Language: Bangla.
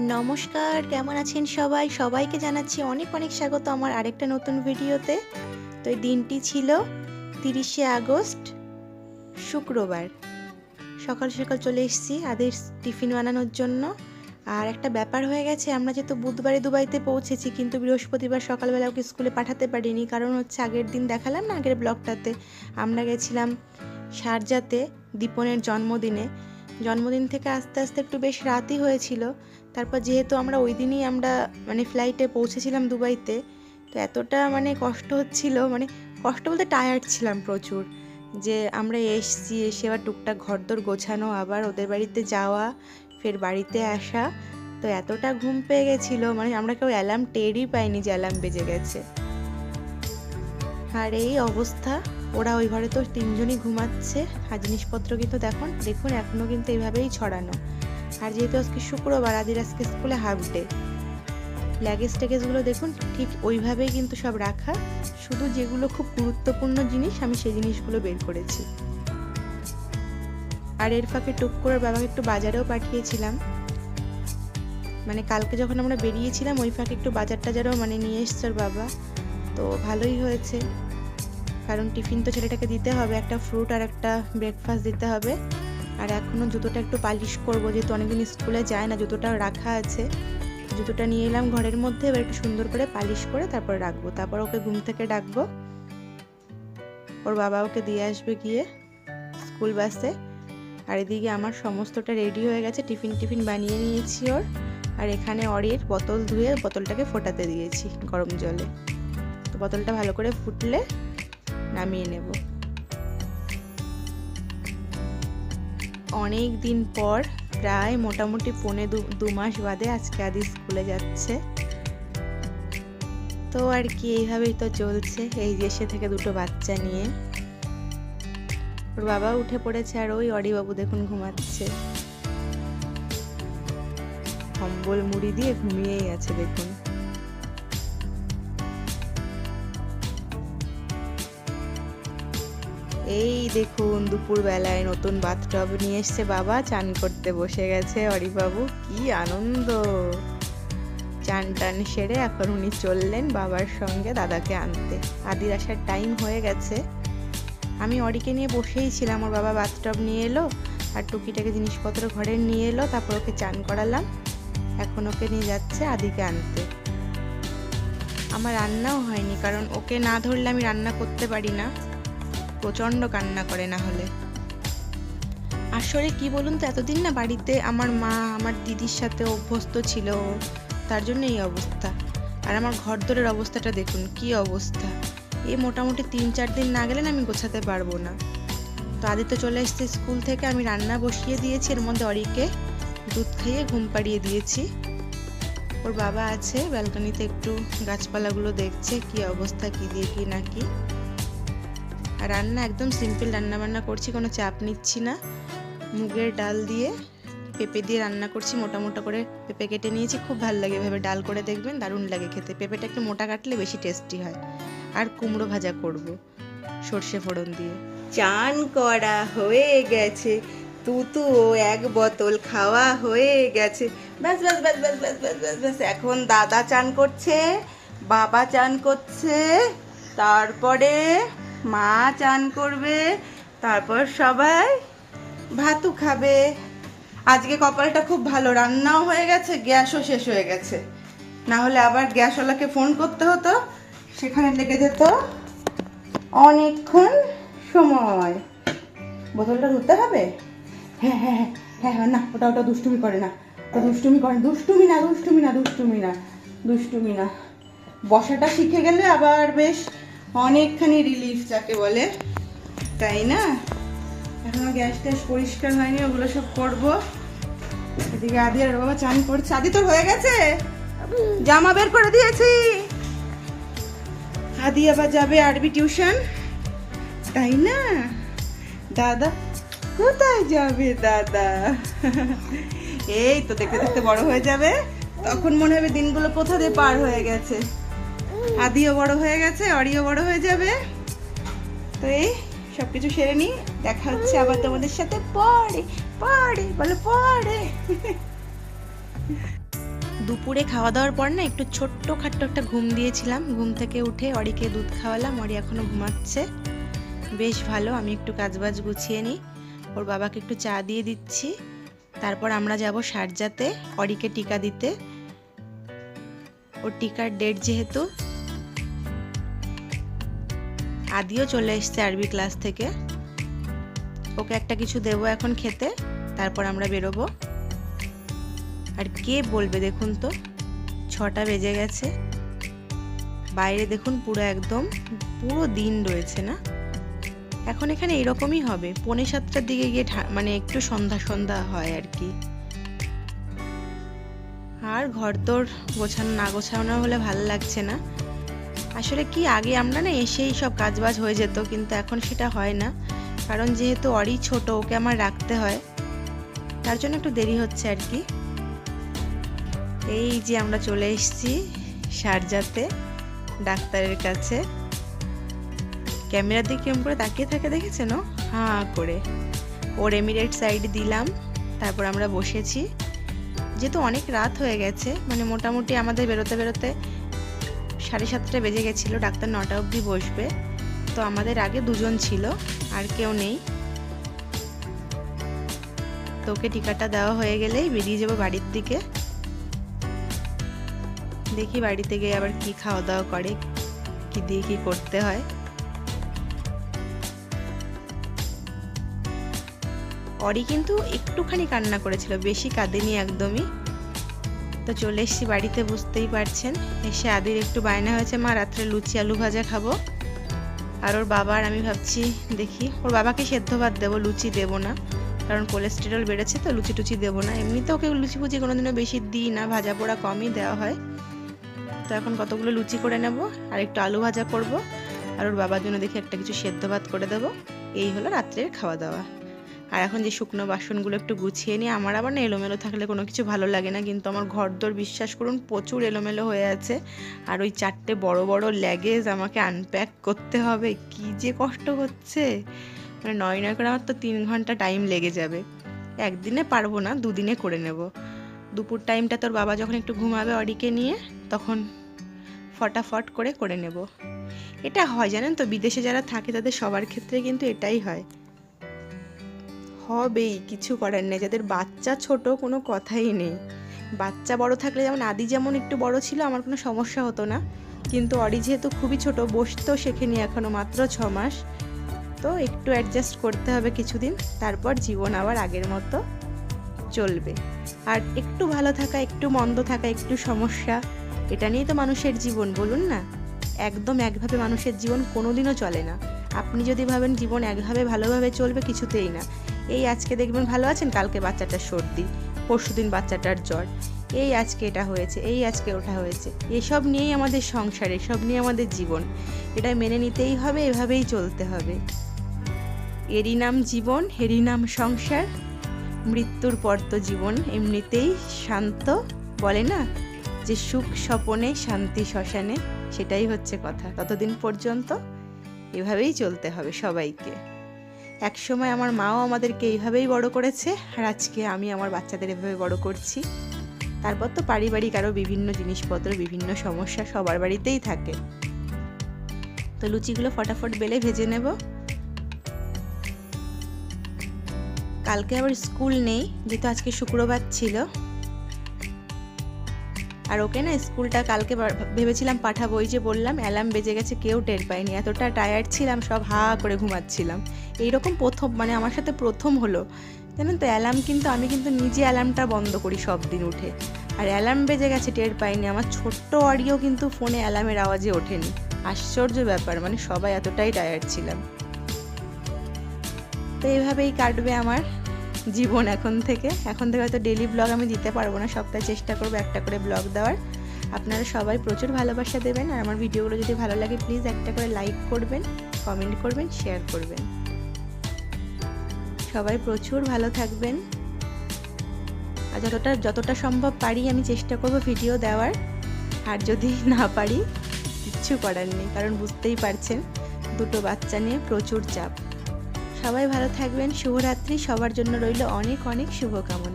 নমস্কার, কেমন আছেন সবাই? সবাইকে জানাচ্ছি অনেক অনেক স্বাগত আমার আরেকটা নতুন ভিডিওতে। তো এই দিনটি ছিল তিরিশে আগস্ট, শুক্রবার। সকাল সকাল চলে এসেছি আদের টিফিন বানানোর জন্য। আর একটা ব্যাপার হয়ে গেছে, আমরা যেহেতু বুধবারে দুবাইতে পৌঁছেছি, কিন্তু বৃহস্পতিবার সকালবেলা ওকে স্কুলে পাঠাতে পারিনি। কারণ হচ্ছে আগের দিন দেখালাম না আগের ব্লগটাতে? আমরা গেছিলাম শারজাতে দীপনের জন্মদিনে। জন্মদিন থেকে আস্তে আস্তে একটু বেশ রাতই হয়েছিল। তারপর যেহেতু আমরা ওই দিনই আমরা মানে ফ্লাইটে পৌঁছেছিলাম দুবাইতে, তো এতটা মানে কষ্ট হচ্ছিল মানে কষ্ট বলতে টায়ার্ড ছিলাম প্রচুর যে আমরা এসছি, এসে আবার টুকটাক ঘরদোর গোছানো, আবার ওদের বাড়িতে যাওয়া, ফের বাড়িতে আসা, তো এতটা ঘুম পেয়ে গেছিল মানে আমরা কেউ অ্যালার্ম টেরই পাইনি যে অ্যালার্ম বেজে গেছে। আর এই অবস্থা ওরা ওই ঘরে তো তিনজনই ঘুমাচ্ছে, আর জিনিসপত্র কিন্তু দেখুন দেখুন এখনও কিন্তু এইভাবেই ছড়ানো। আর যেহেতু আজকে শুক্রবার, আদির আজকে স্কুলে হাফ ডে ল্যাগেজ ট্যাগেজগুলো দেখুন, ঠিক ওইভাবেই কিন্তু সব রাখা। শুধু যেগুলো খুব গুরুত্বপূর্ণ জিনিস, আমি সেই জিনিসগুলো বের করেছি। আর এর ফাঁকে টুক করে বাবাকে একটু বাজারেও পাঠিয়েছিলাম। মানে কালকে যখন আমরা বেরিয়েছিলাম, ওই ফাঁকে একটু বাজার টাজারও মানে নিয়ে এসছে বাবা। তো ভালোই হয়েছে। কারণ টিফিন তো ছেলেটাকে দিতে হবে, একটা ফ্রুট আর একটা ব্রেকফাস্ট দিতে হবে। আর এখনও জুতোটা একটু পালিশ করব, যেহেতু অনেকদিন স্কুলে যায় না, জুতোটা রাখা আছে। জুতোটা নিয়ে এলাম ঘরের মধ্যে, এবার একটু সুন্দর করে পালিশ করে তারপর রাখব। তারপর ওকে ঘুম থেকে ডাকবো। ওর বাবা ওকে দিয়ে আসবে গিয়ে স্কুল বাসে। আর এদিকে আমার সমস্তটা রেডি হয়ে গেছে, টিফিন টিফিন বানিয়ে নিয়েছি ওর। আর এখানে অরির বোতল ধুয়ে বোতলটাকে ফোটাতে দিয়েছি গরম জলে। তো বোতলটা ভালো করে ফুটলে নামিয়ে নেব। অনেক দিন পর, প্রায় মোটামুটি পৌনে দু মাস বাদে আজকে আদি স্কুলে যাচ্ছে। তো আর কি, এইভাবেই তো চলছে, এই দেশে থেকে দুটো বাচ্চা নিয়ে। ওর বাবা উঠে পড়েছে আর ওই অরিবাবু দেখুন ঘুমাচ্ছে। কম্বল মুড়ি দিয়ে ঘুমিয়েই আছে দেখুন। এই দেখুন দুপুর বেলায় নতুন বাথটব নিয়ে এসছে বাবা। চান করতে বসে গেছে অরিবাবু। কি আনন্দ! চান টান সেরে এখন উনি চললেন বাবার সঙ্গে দাদাকে আনতে। আদির আসার টাইম হয়ে গেছে। আমি অরিকে নিয়ে বসেই ছিলাম। ওর বাবা বাথটব নিয়ে এলো আর টুকিটাকে জিনিসপত্র ঘরে নিয়ে এলো। তারপর ওকে চান করালাম। এখন ওকে নিয়ে যাচ্ছে আদিকে আনতে। আমার রান্নাও হয়নি, কারণ ওকে না ধরলে আমি রান্না করতে পারি না। প্রচণ্ড কান্না করে না হলে। আসলে কি বলুন তো, এতদিন না বাড়িতে আমার মা, আমার দিদির সাথে অভ্যস্ত ছিল তার জন্য এই অবস্থা। আর আমার ঘর দরের অবস্থাটা দেখুন, কি অবস্থা। এই মোটামুটি তিন চার দিন না গেলে আমি গোছাতে পারব না। তো আদিত্য চলে এসছে স্কুল থেকে, আমি রান্না বসিয়ে দিয়েছি, এর মধ্যে অরিকে দুধ খাইয়ে ঘুম পাড়িয়ে দিয়েছি। ওর বাবা আছে, ব্যালকনিতে একটু গাছপালাগুলো দেখছে, কি অবস্থা, কি দিয়ে, কি না কি। রান্না একদম সিম্পল রান্না বান্না করছি, কোনো চাপ নিচ্ছি না। মুগের ডাল দিয়ে পেঁপে দিয়ে রান্না করছি, মোটা মোটা করে পেঁপে কেটে নিয়েছি, খুব ভালো লাগে এভাবে ডাল করে দেখবেন, দারুণ লাগে খেতে। পেঁপেটা একটু মোটা কাটলে বেশি টেস্টি হয়। আর কুমড়ো ভাজা করব সর্ষে ফোড়ন দিয়ে। চান করা হয়ে গেছে তুতু এক বোতল খাওয়া হয়ে গেছে। ব্যাস ব্যাস ব্যাস ব্যাস ব্যাস ব্যাস ব্যাস ব্যাস, এখন দাদা চান করছে, বাবা চান করছে, তারপরে মা চান করবে, তারপর সবাই ভাতু খাবে। আজকে কপালটা খুব ভালো, রান্নাও হয়ে গেছে, গ্যাসও শেষ হয়ে গেছে। না হলে আবার গ্যাসওয়ালাকে ফোন করতে হতো, সেখানে লেগে যেত অনেকক্ষণ সময়। বোতলটা ধরতে হবে? হ্যাঁ হ্যাঁ হ্যাঁ হ্যাঁ হ্যাঁ না, ওটা ওটা দুষ্টুমি করে না। ওটা দুষ্টুমি করে দুষ্টুমি না দুষ্টুমি না দুষ্টুমি না দুষ্টুমি না। বসাটা শিখে গেলে আবার বেশ অনেকখানি রিলিফ যাকে বলে, তাই না? এখনও গ্যাস ট্যাস পরিষ্কার হয়নি, ওগুলো সব করব। এদিকে আদি আর বাবা চান করছে। আদি তোর হয়ে গেছে? জামা বের করে দিয়েছি। আদি আবার যাবে আরবি টিউশন। তাই না? দাদা, কোথায় যাবে দাদা? এই তো দেখতে দেখতে বড় হয়ে যাবে। তখন মনে হবে দিনগুলো কোথা দিয়ে পার হয়ে গেছে। আদিও বড় হয়ে গেছে, অরিও বড় হয়ে যাবে। তো এই সবকিছু সেরে নি দেখা হচ্ছে আবার তোমাদের সাথে পরে পরে, বলো পরে। দুপুরে খাওয়া দাওয়ার পর না একটু ছোট্ট খাট্ট একটা ঘুম দিয়েছিলাম। ঘুম থেকে উঠে অরিকে দুধ খাওয়ালাম, অরি এখনও ঘুমাচ্ছে। বেশ ভালো, আমি একটু কাজবাজ গুছিয়ে নিই। ওর বাবাকে একটু চা দিয়ে দিচ্ছি। তারপর আমরা যাব সারজাতে, অরিকে টিকা দিতে। ওর টিকার ডেট যেহেতু আদিও চলে এসছে আরবি ক্লাস থেকে। ওকে একটা কিছু দেবো এখন খেতে, তারপর আমরা বেরোবো। আর কে বলবে দেখুন তো, ছটা বেজে গেছে। বাইরে দেখুন পুরো একদম, পুরো দিন রয়েছে না? এখন এখানে এরকমই হবে, পৌনে সাতটার দিকে গিয়ে মানে একটু সন্ধ্যা সন্ধ্যা হয় আর কি। আর ঘর তোর গোছানো না গোছানো হলে ভালো লাগছে না। আসলে কি, আগে আমরা না এসেই সব কাজবাজ হয়ে যেত, কিন্তু এখন সেটা হয় না। কারণ যেহেতু অরি ছোট, ওকে আমার রাখতে হয়। তার জন্য একটু দেরি হচ্ছে আর কি। এই যে আমরা চলে এসেছি সারজাতে, ডাক্তারের কাছে। ক্যামেরার দিকে কেমন করে তাকিয়ে থাকে, দেখেছেন ও? হাঁ করে। ওর এমিরেট সাইড দিলাম, তারপর আমরা বসেছি। যেহেতু অনেক রাত হয়ে গেছে মানে মোটামুটি আমাদের বেরোতে বেরোতে সাড়ে সাতটা বেজে গেছিল, ডাক্তার নটা অবধি বসবে। তো আমাদের আগে দুজন ছিল, আর কেউ নেই। তোকে টিকাটা দেওয়া হয়ে গেলেই বেরিয়ে যাব বাড়ির দিকে। দেখি বাড়িতে গিয়ে আবার কি খাওয়া দাওয়া করে, কি দিয়ে কি করতে হয়। অরি কিন্তু একটুখানি কান্না করেছিল, বেশি কাঁদেনি একদমই। তো চলে এসেছি বাড়িতে, বুঝতেই পারছেন। এসে আদির একটু বায়না হয়েছে, মা, রাত্রে লুচি, আলু ভাজা খাব। আর ওর বাবার আমি ভাবছি, দেখি। ওর বাবাকে সেদ্ধ ভাত দেবো, লুচি দেবো না। কারণ কোলেস্টেরল বেড়েছে তো, লুচি টুচি দেবো না। এমনিতে ওকে লুচি ফুচি কোনোদিনও বেশি দিই না, ভাজা পোড়া কমই দেওয়া হয়। তো এখন কতগুলো লুচি করে নেব, আর একটু আলু ভাজা করব। আর ওর বাবার জন্য দেখি একটা কিছু সেদ্ধ ভাত করে দেবো। এই হলো রাত্রের খাওয়া দাওয়া। আর এখন যে শুকনো বাসনগুলো একটু গুছিয়ে নিয়ে, আমার আবার না এলোমেলো থাকলে কোনো কিছু ভালো লাগে না। কিন্তু আমার ঘর দর বিশ্বাস করুন, প্রচুর এলোমেলো হয়ে আছে। আর ওই চারটে বড় বড় ল্যাগেজ আমাকে আনপ্যাক করতে হবে। কি যে কষ্ট হচ্ছে। মানে নয় নয় করে আমার তো তিন ঘণ্টা টাইম লেগে যাবে। একদিনে পারব না, দুদিনে করে নেব। দুপুর টাইমটা তোর বাবা যখন একটু ঘুমাবে অডিকে নিয়ে, তখন ফটাফট করে করে নেব। এটা হয় জানেন তো? বিদেশে যারা থাকে তাদের সবার ক্ষেত্রে কিন্তু এটাই হয়। হবেই, কিছু করার নেই। যাদের বাচ্চা ছোট, কোনো কথাই নেই। বাচ্চা বড় থাকলে যেমন আদি যেমন একটু বড় ছিল, আমার কোনো সমস্যা হতো না। কিন্তু অরি যেহেতু খুবই ছোট বসতেও শেখেনি এখনও মাত্র ছ মাস। তো একটু অ্যাডজাস্ট করতে হবে কিছুদিন, তারপর জীবন আবার আগের মতো চলবে। আর একটু ভালো থাকা, একটু মন্দ থাকা, একটু সমস্যা, এটা নিয়েই তো মানুষের জীবন, বলুন না? একদম একভাবে মানুষের জীবন কোনোদিনও চলে না। আপনি যদি ভাবেন জীবন একভাবে ভালোভাবে চলবে, কিছুতেই না। এই আজকে দেখবেন ভালো আছেন? কালকে বাচ্চাটার সর্দি পরশু দিন বাচ্চাটার জ্বর। এই আজকে এটা হয়েছে, এই আজকে ওটা হয়েছে। এসব নিয়েই আমাদের সংসার, এসব নিয়ে আমাদের জীবন। এটা মেনে নিতেই হবে, এভাবেই চলতে হবে। এরই নাম জীবন, এরই নাম সংসার। মৃত্যুর পর তো জীবন, এমনিতেই শান্ত। বলে না যে সুখ স্বপনে, শান্তি শ্মশানে? সেটাই হচ্ছে কথা। ততদিন পর্যন্ত এভাবেই চলতে হবে সবাইকে। এক সময় আমার মাও আমাদেরকে এইভাবেই বড় করেছে, আর আজকে আমি আমার বাচ্চাদের এভাবে বড় করছি। তারপর তো পারিবারিক আরও বিভিন্ন জিনিসপত্র, বিভিন্ন সমস্যা সবার বাড়িতেই থাকে। তো লুচিগুলো ফটাফট বেলে ভেজে নেব। কালকে আবার স্কুল নেই, যেহেতু আজকে শুক্রবার ছিল। আর ওকে না স্কুলটা কালকে ভেবেছিলাম পাঠাবো, ওই যে বললাম অ্যালার্ম বেজে গেছে, কেউ টের পায়নি। এতটা টায়ার্ড ছিলাম, সব হা করে ঘুমাচ্ছিলাম। এইরকম প্রথম মানে আমার সাথে প্রথম হলো। জানেন তো অ্যালার্ম কিন্তু আমি কিন্তু নিজে অ্যালার্মটা বন্ধ করি সব দিন উঠে। আর অ্যালার্ম বেজে গেছে, টের পাইনি। আমার ছোট্ট অডিও কিন্তু ফোনে অ্যালার্মের আওয়াজে ওঠেনি। আশ্চর্য ব্যাপার মানে সবাই এতটাই টায়ার্ড ছিলাম। তো এইভাবেই কাটবে আমার। জীবন এখন থেকে। এখন থেকে হয়তো ডেলি ব্লগ আমি দিতে পারব না সপ্তাহে চেষ্টা করব একটা করে ব্লগ দেওয়ার। আপনারা সবাই প্রচুর ভালোবাসা দেবেন, আর আমার ভিডিওগুলো যদি ভালো লাগে প্লিজ একটা করে লাইক করবেন কমেন্ট করবেন শেয়ার করবেন। সবাই প্রচুর ভালো থাকবেন। আর যতটা যতটা সম্ভব পারি আমি চেষ্টা করব ভিডিও দেওয়ার। আর যদি না পারি, কিচ্ছু করার নেই, কারণ বুঝতেই পারছেন, দুটো বাচ্চা নিয়ে প্রচুর চাপ। সবাই ভালো থাকবেন। শুভরাত্রি। সবার জন্য রইল অনেক অনেক শুভকামনা।